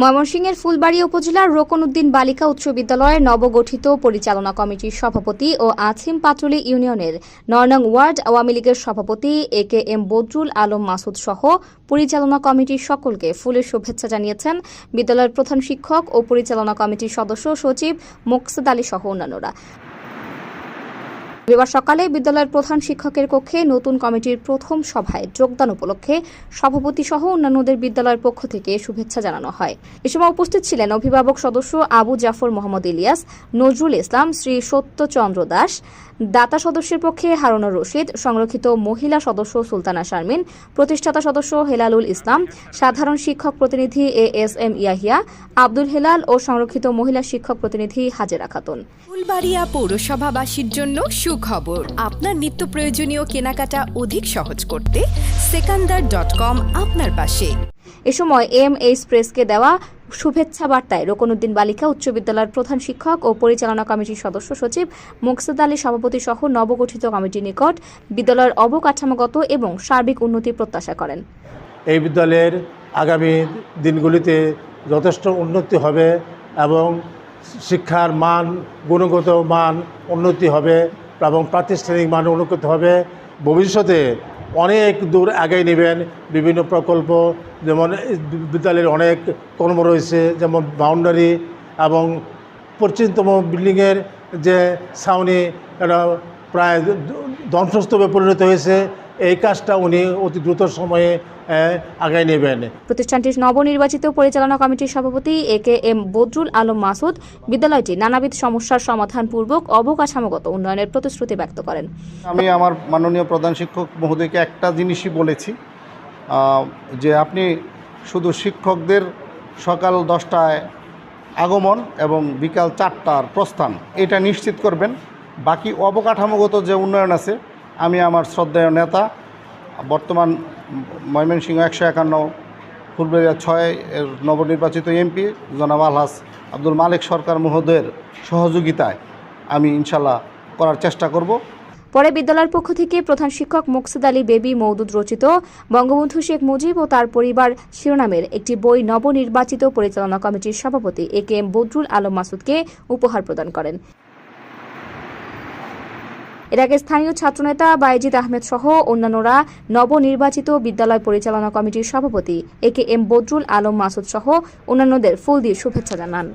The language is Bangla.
ময়মনসিংহের ফুলবাড়ি উপজেলার রোকনউদ্দিন বালিকা উচ্চ বিদ্যালয়ের নবগঠিত পরিচালনা কমিটির সভাপতি ও আছিম পাটুলি ইউনিয়নের নর্নং ওয়ার্ড আওয়ামী লীগের সভাপতি A K M Badrul Alam Masud সহ পরিচালনা কমিটির সকলকে ফুলের শুভেচ্ছা জানিয়েছেন। বিদ্যালয়ের প্রধান শিক্ষক ও পরিচালনা কমিটির সদস্য সচিব মোকসেদ আলী সহ অন্যান্যরা। রবিবার সকালে বিদ্যালয়ের প্রধান শিক্ষকের কক্ষে নতুন কমিটির প্রথম সভায় যোগদান উপলক্ষে সভাপতি সহ অন্যান্যদের বিদ্যালয়ের পক্ষ থেকে শুভেচ্ছা জানানো হয়। এ সময় উপস্থিত ছিলেন অভিভাবক সদস্য আবু জাফর মোহাম্মদ ইলিয়াস, নজরুল ইসলাম, শ্রী সত্যচন্দ্র দাস দাতা সদস্যের পক্ষে হারুনুর রশিদ সংরক্ষিত মহিলা সদস্য সুলতানা শারমিন প্রতিষ্ঠাতা সদস্য হেলালুল ইসলাম সাধারণ শিক্ষক প্রতিনিধি A S M Yahya Abdul Helal ও সংরক্ষিত মহিলা শিক্ষক প্রতিনিধি হাজেরা খাতুন। ফুলবাড়িয়া পৌরসভাবাসীর জন্য সুখবর। আপনার নিত্য প্রয়োজনীয় কেনাকাটা অধিক সহজ করতে সেকান্দার ডট কম আপনার পাশে। এ সময় এম এইচ প্রেসকে দেওয়া শুভেচ্ছা বার্তায় রোকনউদ্দিন বালিকা উচ্চ বিদ্যালয়ের প্রধান শিক্ষক ও পরিচালনা কমিটির সদস্য সচিব, মুকসেদ আলী সভাপতি সহ নবগঠিত কমিটির নিকট বিদ্যালয়ের অবকাঠামোগত এবং সার্বিক উন্নতি প্রত্যাশা করেন। এই বিদ্যালয়ের আগামী দিনগুলিতে যথেষ্ট উন্নতি হবে এবং শিক্ষার মান, গুণগত মান উন্নতি হবে এবং প্রাতিষ্ঠানিক মান উন্নতি হবে। ভবিষ্যতে অনেক দূর আগেই নেবেন। বিভিন্ন প্রকল্প, যেমন বিদ্যালয়ের অনেক কর্ম রয়েছে, যেমন বাউন্ডারি এবং পশ্চিমতম বিল্ডিংয়ের যে ছাউনি, এটা প্রায় ধ্বংসস্তূপে পরিণত হয়েছে। এই কাজটা উনি অতি দ্রুত সময়ে আগায় নেবেন। প্রতিষ্ঠানটির নবনির্বাচিত পরিচালনা কমিটির সভাপতি A K M Badrul Alam Masud বিদ্যালয়টি নানাবিধ সমস্যার সমাধানপূর্বক অবকাঠামোগত উন্নয়নের প্রতিশ্রুতি ব্যক্ত করেন। আমি আমার মাননীয় প্রধান শিক্ষক মহোদয়কে একটা জিনিসই বলেছি যে আপনি শুধু শিক্ষকদের সকাল দশটায় আগমন এবং বিকাল চারটার প্রস্থান এটা নিশ্চিত করবেন। বাকি অবকাঠামোগত যে উন্নয়ন আছে আমি আমার শ্রদ্ধেয় নেতা, বর্তমান ময়মনসিংহ একশো একান্ন, ফুলবেড়িয়া ছয় এর নবনির্বাচিত এমপি জনাব আলহাস আব্দুল মালিক সরকার মহোদয়ের সহযোগিতায় আমি ইনশাল্লাহ করার চেষ্টা করব। পরে বিদ্যালয়ের পক্ষ থেকে প্রধান শিক্ষক মুকসিদ আলী বেবি মৌদুদ রচিত, বঙ্গবন্ধু শেখ মুজিব ও তার পরিবার শিরোনামের একটি বই নবনির্বাচিত পরিচালনা কমিটির সভাপতি A K M Badrul Alam মাসুদকে উপহার প্রদান করেন। এর আগে স্থানীয় ছাত্রনেতা বাইজিদ আহমেদ সহ অন্যান্যরা নবনির্বাচিত বিদ্যালয় পরিচালনা কমিটির সভাপতি, A K M Badrul Alam Masud সহ অন্যান্যদের ফুল দিয়ে শুভেচ্ছা জানান।